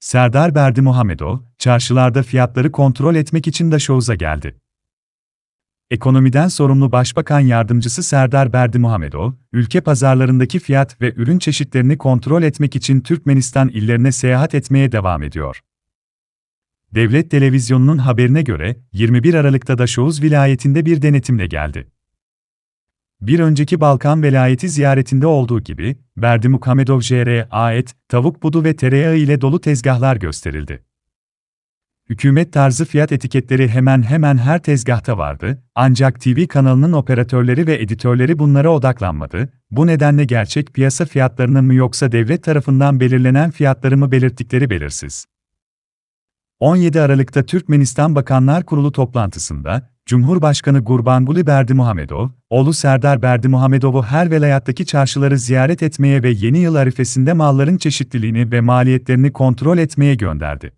Serdar Berdi Muhamedov, çarşılarda fiyatları kontrol etmek için Daşoğuz'a geldi. Ekonomiden sorumlu Başbakan Yardımcısı Serdar Berdi Muhamedov, ülke pazarlarındaki fiyat ve ürün çeşitlerini kontrol etmek için Türkmenistan illerine seyahat etmeye devam ediyor. Devlet Televizyonu'nun haberine göre, 21 Aralık'ta Daşoğuz vilayetinde bir denetimle geldi. Bir önceki Balkan velayeti ziyaretinde olduğu gibi, Berdi Muhamedov JR'ye ait tavuk budu ve tereyağı ile dolu tezgahlar gösterildi. Hükümet tarzı fiyat etiketleri hemen hemen her tezgahta vardı, ancak TV kanalının operatörleri ve editörleri bunlara odaklanmadı, bu nedenle gerçek piyasa fiyatlarının mı yoksa devlet tarafından belirlenen fiyatları mı belirttikleri belirsiz. 17 Aralık'ta Türkmenistan Bakanlar Kurulu toplantısında, Cumhurbaşkanı Gurbanguly Berdimuhamedov, oğlu Serdar Berdimuhamedov'u her velayattaki çarşıları ziyaret etmeye ve yeni yıl arifesinde malların çeşitliliğini ve maliyetlerini kontrol etmeye gönderdi.